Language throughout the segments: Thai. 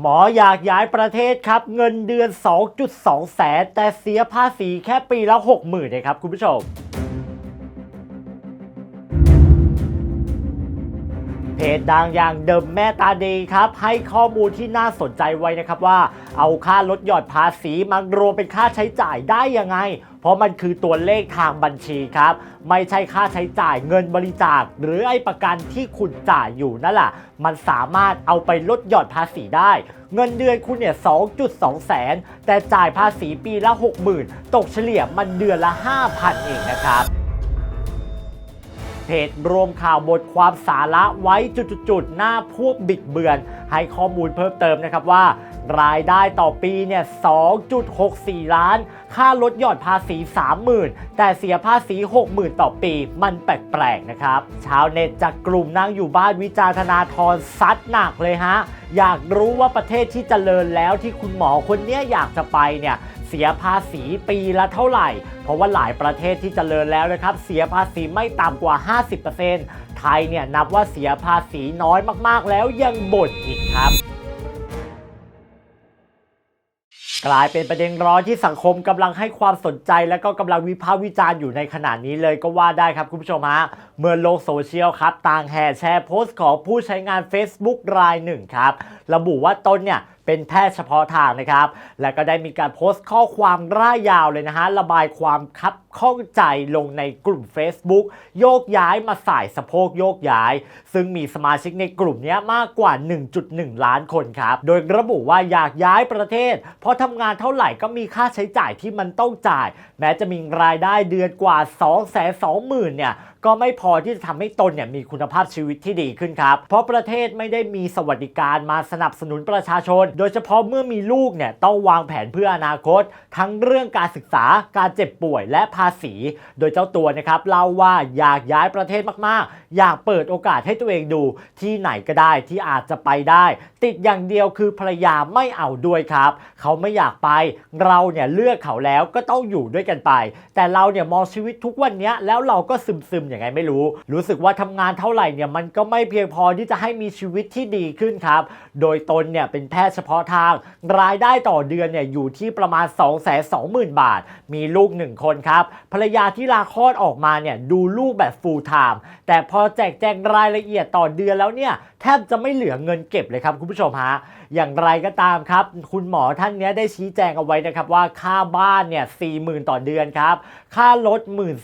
หมออยากย้ายประเทศครับ เงินเดือน 2.2 แสน แต่เสียภาษีแค่ปีละ 60,000นะครับคุณผู้ชม จดังอย่างเดิมแม่ตาดีครับ ให้ข้อมูลที่น่าสนใจไว้นะครับว่า เอาค่าลดหย่อนภาษีมารวมเป็นค่าใช้จ่ายได้ยังไง เพราะมันคือตัวเลขทางบัญชีครับ ไม่ใช่ค่าใช้จ่ายเงินบริจาค หรือไอ้ประกันที่คุณจ่ายอยู่นั่นแหละมันสามารถเอาไปลดหย่อนภาษีได้ เงินเดือนคุณเนี่ย 2.2 แสน แต่จ่ายภาษีปีละ 60,000 ตกเฉลี่ยมันเดือนละ 5,000 เองนะครับ เพจรวมข่าวบทความสาระไว้จุดๆหน้าพวกบิดเบือน ให้ข้อมูลเพิ่มเติมนะครับว่า รายได้ต่อปีเนี่ย 2.64 ล้าน ค่าลดหย่อนภาษี 30,000 แต่เสียภาษี 60,000 ต่อปี มันแปลกๆนะครับ ชาวเน็ตจากกลุ่มนั่งอยู่บ้านวิจารณ์ธนาธรซัดหนักเลยฮะ อยากรู้ว่าประเทศที่เจริญแล้วที่คุณหมอคนเนี้ยอยากจะไปเนี่ย สียภาษีปีละเท่าไหร่ เพราะว่าหลายประเทศที่เจริญแล้วนะครับ เสียภาษีไม่ต่ำกว่า 50%ไทยเนี่ยนับว่าเสียภาษีน้อยมากๆ แล้วยังบ่นอีกครับกลายเป็นประเด็นร้อนที่สังคมกำลังให้ความสนใจ และก็กำลังวิพากษ์วิจารณ์อยู่ในขณะนี้เลยก็ว่าได้ครับคุณผู้ชมฮะเมื่อโลกโซเชียลครับ ต่างแห่แชร์โพสต์ของผู้ใช้งาน Facebook รายหนึ่งครับ ระบุว่าตนเนี่ย เป็นแพทย์เฉพาะทางนะครับ และก็ได้มีการโพสต์ข้อความร่ายยาวเลยนะฮะ ระบายความคับข้องใจลงในกลุ่ม Facebook โยกย้ายมาสายสะโพกโยกย้าย ซึ่งมีสมาชิกในกลุ่มนี้มากกว่า 1.1 ล้านคนครับ โดยระบุว่าอยากย้ายประเทศ เพราะทำงานเท่าไหร่ก็มีค่าใช้จ่ายที่มันต้องจ่าย แม้จะมีรายได้เดือนกว่า 2 2 0 0 0 0เนี่ย ก็ไม่พอที่จะทำให้ตนเนี่ยมีคุณภาพชีวิตที่ดีขึ้นครับ เพราะประเทศไม่ได้มีสวัสดิการมาสนับสนุนประชาชน โดยเฉพาะเมื่อมีลูกเนี่ยต้องวางแผนเพื่ออนาคต ทั้งเรื่องการศึกษาการเจ็บป่วยและภาษี โดยเจ้าตัวนะครับเล่าว่าอยากย้ายประเทศมากๆ อยากเปิดโอกาสให้ตัวเองดูที่ไหนก็ได้ที่อาจจะไปได้ ติดอย่างเดียวคือภรรยาไม่เอาด้วยครับ เขาไม่อยากไป เราเนี่ยเลือกเขาแล้วก็ต้องอยู่ด้วยกันไป แต่เราเนี่ยมองชีวิตทุกวันนี้แล้วเราก็ซึมๆอย่างไงไม่รู้ รู้สึกว่าทำงานเท่าไหร่เนี่ยมันก็ไม่เพียงพอที่จะให้มีชีวิตที่ดีขึ้นครับ โดยตนเนี่ยเป็นแพทย์เฉพาะทาง รายได้ต่อเดือนเนี่ยอยู่ที่ประมาณ 2 2 0 0 0 0 บาท มีลูก 1 คนครับภรรยาที่ลาคลอดออกมาเนี่ยดูลูกแบบ full time แต่พอแจกแจงรายละเอียดต่อเดือนแล้วเนี่ยแทบจะไม่เหลือเงินเก็บเลยครับคุณผู้ชมฮะอย่างไรก็ตามครับ คุณหมอท่านนี้ได้ชี้แจงเอาไว้นะครับว่าค่าบ้านเนี่ย40,000ต่อเดือนครับ ค่ารถ1 3ื่น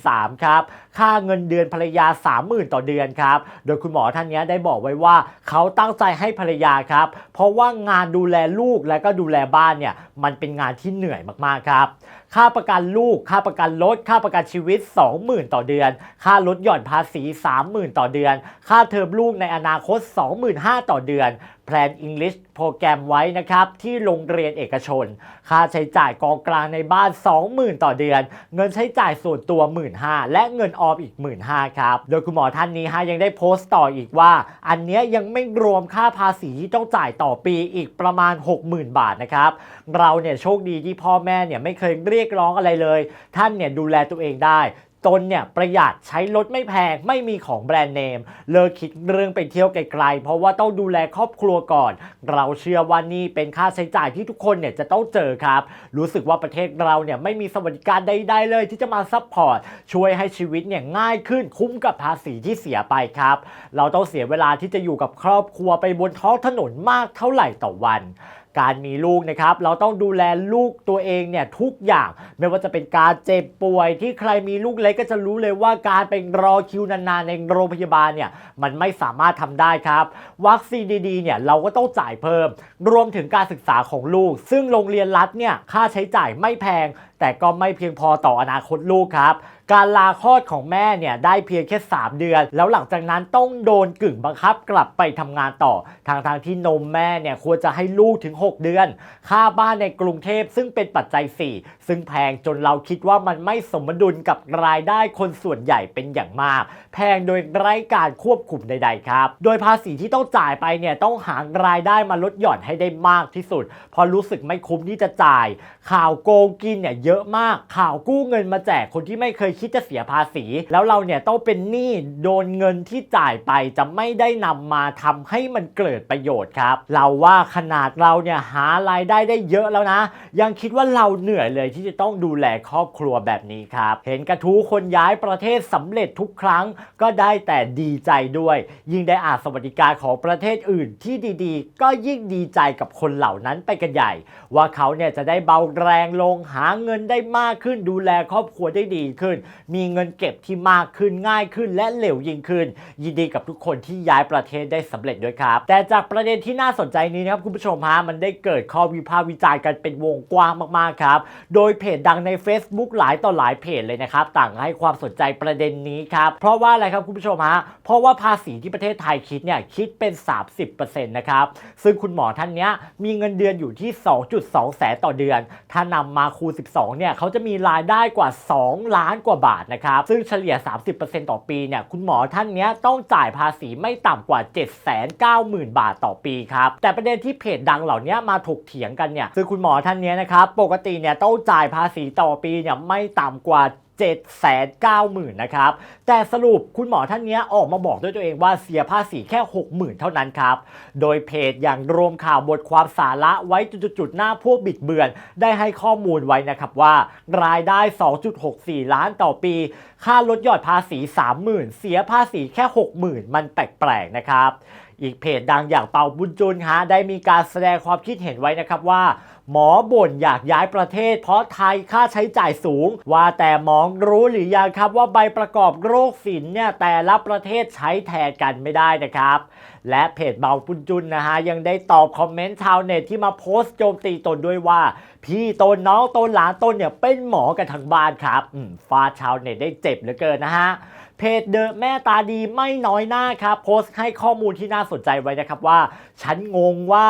ครับค่าเงินเดือนภรรยา 30,000 ต่อเดือนครับ โดยคุณหมอท่านนี้ได้บอกไว้ว่าเขาตั้งใจให้ภรรยาครับ เพราะว่างานดูแลลูกและก็ดูแลบ้านเนี่ยมันเป็นงานที่เหนื่อยมากๆครับ ค่าประกันลูก ค่าประกันรถ ค่าประกันชีวิต 20,000 ต่อเดือน ค่าลดหย่อนภาษี 30,000 ต่อเดือน ค่าเทอมลูกในอนาคต 25,000 ต่อเดือน แพลน English โปรแกรมไว้นะครับ ที่โรงเรียนเอกชน ค่าใช้จ่ายกองกลางในบ้าน 20,000 ต่อเดือน เงินใช้จ่ายส่วนตัว 15,000และเงินออมอีก 15,000ครับ โดยคุณหมอท่านนี้ฮะยังได้โพสต์ต่ออีกว่า อันเนี้ยยังไม่รวมค่าภาษีที่ต้องจ่ายต่อปีอีกประมาณ 60,000 บาทนะครับ เราเนี่ยโชคดีที่พ่อแม่เนี่ยไม่เคยเรียกร้องอะไรเลย ท่านเนี่ยดูแลตัวเองได้ ตนเนี่ยประหยัดใช้รถไม่แพงไม่มีของแบรนด์เนม เลิกคิดเรื่องไปเที่ยวไกลๆ เพราะว่าต้องดูแลครอบครัวก่อน เราเชื่อว่านี่เป็นค่าใช้จ่ายที่ทุกคนเนี่ยจะต้องเจอครับ รู้สึกว่าประเทศเราเนี่ยไม่มีสวัสดิการใดๆเลยที่จะมาซัพพอร์ตช่วยให้ชีวิตเนี่ยง่ายขึ้นคุ้มกับภาษีที่เสียไปครับ เราต้องเสียเวลาที่จะอยู่กับครอบครัวไปบนท้องถนนมากเท่าไหร่ต่อวัน การมีลูกนะครับ เราต้องดูแลลูกตัวเองเนี่ยทุกอย่างไม่ว่าจะเป็นการเจ็บป่วยที่ใครมีลูกเล็กก็จะรู้เลยว่าการเป็นรอคิวนานๆในโรงพยาบาลเนี่ยมันไม่สามารถทำได้ครับ วัคซีนดีๆเนี่ยเราก็ต้องจ่ายเพิ่ม รวมถึงการศึกษาของลูก ซึ่งโรงเรียนรัฐเนี่ยค่าใช้จ่ายไม่แพง แต่ก็ไม่เพียงพอต่ออนาคตลูกครับ การลาคลอดของแม่เนี่ยได้เพียงแค่ 3 เดือน แล้วหลังจากนั้นต้องโดนกึ่งบังคับกลับไปทำงานต่อ ทางทางที่นมแม่เนี่ยควรจะให้ลูกถึง 6 เดือน ค่าบ้านในกรุงเทพซึ่งเป็นปัจจัย 4 ซึ่งแพงจนเราคิดว่ามันไม่สมดุลกับรายได้คนส่วนใหญ่เป็นอย่างมาก แพงโดยไร้การควบคุมใด ๆ ครับ โดยภาษีที่ต้องจ่ายไปเนี่ยต้องหารายได้มาลดหย่อนให้ได้มากที่สุด เพราะรู้สึกไม่คุ้มที่จะจ่าย ข่าวโกงกินเนี่ยเยอะเยอะมาก ข่าวกู้เงินมาแจกคนที่ไม่เคยคิดจะเสียภาษี แล้วเราเนี่ยต้องเป็นหนี้โดนเงินที่จ่ายไปจะไม่ได้นำมาทำให้มันเกิดประโยชน์ครับ เราว่าขนาดเราเนี่ยหารายได้ได้เยอะแล้วนะ ยังคิดว่าเราเหนื่อยเลยที่จะต้องดูแลครอบครัวแบบนี้ครับ เห็นกระทู้คนย้ายประเทศสำเร็จทุกครั้งก็ได้แต่ดีใจด้วย ยิ่งได้อ่านสวัสดิการของประเทศอื่นที่ดีๆ ก็ยิ่งดีใจกับคนเหล่านั้นไปกันใหญ่ ว่าเขาเนี่ยจะได้เบาแรงลงหาเงินได้มากขึ้น ดูแลครอบครัวได้ดีขึ้น มีเงินเก็บที่มากขึ้นง่ายขึ้นและเร็วยิ่งขึ้น ยินดีกับทุกคนที่ย้ายประเทศได้สำเร็จด้วยครับ แต่จากประเด็นที่น่าสนใจนี้นะครับคุณผู้ชมฮะมันได้เกิดข้อวิพากษ์วิจารณ์กันเป็นวงกว้างมากๆครับ โดยเพจดังใน Facebook หลายต่อหลายเพจเลยนะครับต่างให้ความสนใจประเด็นนี้ครับเพราะว่าอะไรครับคุณผู้ชมฮะเพราะว่าภาษีที่ประเทศไทยคิดเนี่ยคิดเป็น 30%นะครับซึ่งคุณหมอท่านเนี้ยมีเงินเดือนอยู่ที่ 2.2 แสนต่อเดือน ถ้านำมาคูณ 12เนี่ยเขาจะมีรายได้กว่า 2 ล้านกว่าบาทนะครับซึ่งเฉลี่ย 30%ต่อปีเนี่ยคุณหมอท่านเนี้ยต้องจ่ายภาษีไม่ต่ำกว่า 790,000 บาทต่อปีครับแต่ประเด็นที่เพจดังเหล่านี้มาถกเถียงกันเนี่ยซึ่งคุณหมอท่านเนี้ยนะครับปกติเนี่ยต้องจ่ายภาษีต่อปีเนี่ยไม่ต่ำกว่า 790,000นะครับ แต่สรุปคุณหมอท่านนี้ออกมาบอกด้วยตัวเองว่าเสียภาษีแค่ 60,000 เท่านั้นครับ โดยเพจอย่างรวมข่าวบทความสาระไว้จุดๆๆหน้าพวกบิดเบือน ได้ให้ข้อมูลไว้นะครับว่า รายได้ 2.64 ล้านต่อปี ค่าลดหย่อนภาษี 30,000 เสียภาษีแค่ 60,000 มันแปลกๆนะครับอีกเพจดังอย่างเปาบุญจุนฮะได้มีการแสดงความคิดเห็นไว้นะครับว่า หมอบ่นอยากย้ายประเทศ เพราะไทยค่าใช้จ่ายสูง ว่าแต่หมอรู้หรือยังครับว่าใบประกอบโรคศิลป์เนี่ยแต่ละประเทศใช้แทนกันไม่ได้นะครับ และเพจเบาปุญจุนนะฮะยังได้ตอบคอมเมนต์ชาวเน็ตที่มาโพสต์โจมตีตนด้วยว่า พี่ตนน้องตนหลานตนเนี่ยเป็นหมอกันทั้งบ้านครับฟาชาวเน็ตได้เจ็บเหลือเกินนะฮะเพจเดอะแม่ตาดีไม่น้อยหน้าครับ โพสต์ให้ข้อมูลที่น่าสนใจไว้นะครับว่า ฉันงงว่า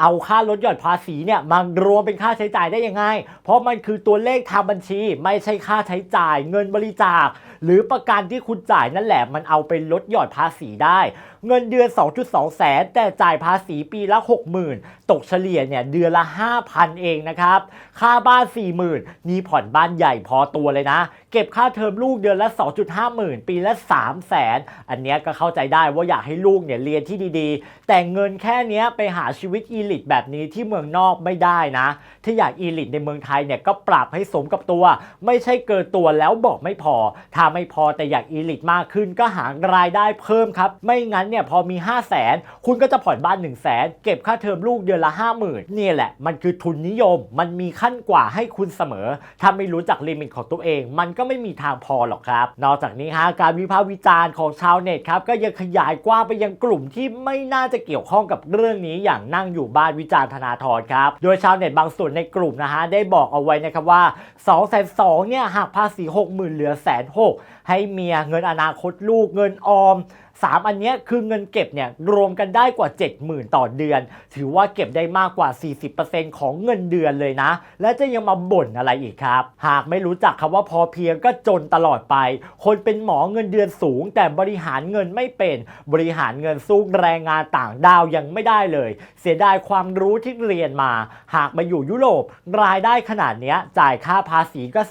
เอาค่าลดหย่อนภาษีเนี่ยมารวมเป็นค่าใช้จ่ายได้ยังไง เพราะมันคือตัวเลขทางบัญชี ไม่ใช่ค่าใช้จ่าย เงินบริจาค หรือประกันที่คุณจ่ายนั่นแหละมันเอาไปลดหย่อนภาษีได้ เงินเดือน 2.2 แสน แต่จ่ายภาษีปีละ 60,000 ตกเฉลี่ยเนี่ยเดือนละ 5,000 เองนะครับ ค่าบ้าน 40,000 นี่ผ่อนบ้านใหญ่พอตัวเลยนะ เก็บค่าเทอมลูกเดือนละ 2.5 หมื่น ปีละ 3 แสน อันเนี้ยก็เข้าใจได้ว่าอยากให้ลูกเนี่ยเรียนที่ดีๆ แต่เงินแค่เนี้ยไปหาชีวิตอีลิตแบบนี้ที่เมืองนอกไม่ได้นะ ถ้าอยากอีลิตในเมืองไทยเนี่ยก็ปรับให้สมกับตัว ไม่ใช่เกินตัวแล้วบอกไม่พอ ถ้าไม่พอแต่อยากอีลิตมากขึ้นก็หารายได้เพิ่มครับ ไม่งั้นเนี่ยพอมี 5 0 0แสนคุณก็จะผ่อนบ้าน 1 0 0 0 0แสนเก็บค่าเทอมลูกเดือนละ 50,000เนี่แหละ มันคือทุนนิยม มันมีขั้นกว่าให้คุณเสมอ ถ้าไม่รู้จักลิมิตของตัวเอง มันก็ไม่มีทางพอหรอกครับ นอกจากนี้ฮะการวิพากษ์วิจารณ์ของชาวเน็ตครับก็ยังขยายกว้างไปยังกลุ่มที่ไม่น่าจะเกี่ยวข้องกับเรื่องนี้อย่างนั่งอยู่บ้านวิจารณ์ธนาธรครับโดยชาวเน็ตบางส่วนในกลุ่มนะฮะได้บอกเอาไว้นะครับว่า2 2 0 0 0เนี่ยหักภาษี 60,000เหลือแสนหก ให้เมียเงินอนาคตลูกเงินออม 3 อันนี้คือเงินเก็บเนี่ยรวมกันได้กว่า 70,000 ต่อเดือน ถือว่าเก็บได้มากกว่า 40%ของเงินเดือนเลยนะ และจะยังมาบ่นอะไรอีกครับ หากไม่รู้จักคำว่าพอเพียงก็จนตลอดไป คนเป็นหมอเงินเดือนสูง แต่บริหารเงินไม่เป็นบริหารเงินสู้แรงงานต่างดาวยังไม่ได้เลย เสียดายความรู้ที่เรียนมา หากมาอยู่ยุโรปรายได้ขนาดนี้จ่ายค่าภาษีก็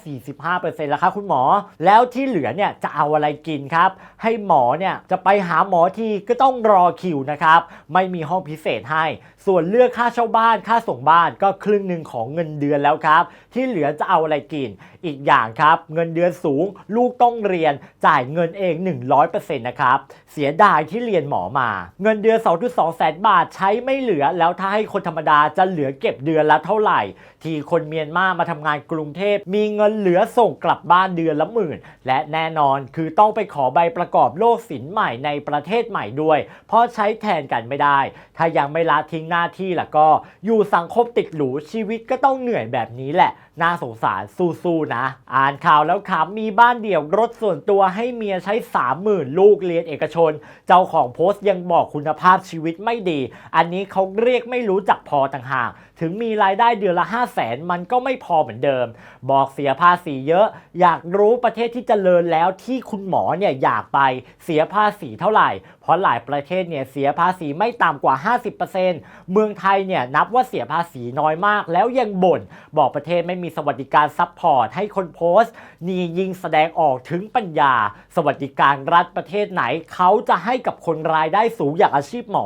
45%แล้วครับคุณหมอ แล้วที่เหลือเนี่ยจะเอาอะไรกินครับ ให้หมอเนี่ยจะไปหาหมอทีก็ต้องรอคิวนะครับ ไม่มีห้องพิเศษให้ ส่วนเลือกค่าเช่าบ้านค่าส่งบ้านก็ครึ่งหนึ่งของเงินเดือนแล้วครับ ที่เหลือจะเอาอะไรกิน อีกอย่างครับ เงินเดือนสูง ลูกต้องเรียนจ่ายเงินเอง 100%นะครับ เสียดายที่เรียนหมอมา เงินเดือน 2.2 แสนบาทใช้ไม่เหลือ แล้วถ้าให้คนธรรมดาจะเหลือเก็บเดือนละเท่าไหร่ ที่คนเมียนมามาทำงานกรุงเทพมีเงินเหลือส่งกลับบ้านเดือนละหมื่น และแน่นอนคือต้องไปขอใบประกอบโรคสินใหม่ในประเทศใหม่ด้วย เพราะใช้แทนกันไม่ได้ ถ้ายังไม่ละทิ้งหน้าที่ล่ะก็อยู่สังคมติดหรูชีวิตก็ต้องเหนื่อยแบบนี้แหละน่าสงสารสู้ๆนะ อ่านข่าวแล้วขำมีบ้านเดี่ยวรถส่วนตัวให้เมียใช้ 30,000 ลูกเรียนเอกชน เจ้าของโพสต์ยังบอกคุณภาพชีวิตไม่ดี อันนี้เขาเรียกไม่รู้จักพอต่างหาก ถึงมีรายได้เดือนละ 5 0 0แสนมันก็ไม่พอเหมือนเดิม บอกเสียภาษีเยอะ อยากรู้ประเทศที่เจริญแล้วที่คุณหมอเนี่ยอยากไปเสียภาษีเท่าไหร่ เพราะหลายประเทศเนี่ยเสียภาษีไม่ต่ำกว่า 50%เมืองไทยเนี่ยนับว่าเสียภาษีน้อยมาก แล้วยังบ่นบอกประเทศไม่มีสวัสดิการซัพพอร์ตให้คนโพสต์นี่ยิ่งแสดงออกถึงปัญญา สวัสดิการรัฐประเทศไหน เขาจะให้กับคนรายได้สูงอย่างอาชีพหมอ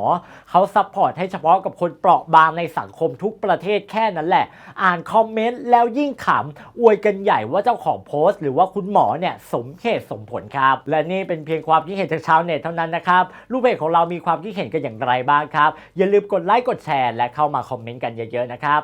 เขาซัพพอร์ตให้เฉพาะกับคนเปราะบางในสังคมทุกประเทศแค่นั้นแหละ อ่านคอมเมนต์แล้วยิ่งขำอวยกันใหญ่ว่าเจ้าของโพสต์ หรือว่าคุณหมอเนี่ยสมเหตุสมผลครับ และนี่เป็นเพียงความคิดเห็นจากชาวเน็ตเท่านั้นนะครับรูปเพจของเรามีความคิดเห็นกันอย่างไรบ้างครับ อย่าลืมกดไลค์กดแชร์และเข้ามาคอมเมนต์กันเยอะๆนะครับ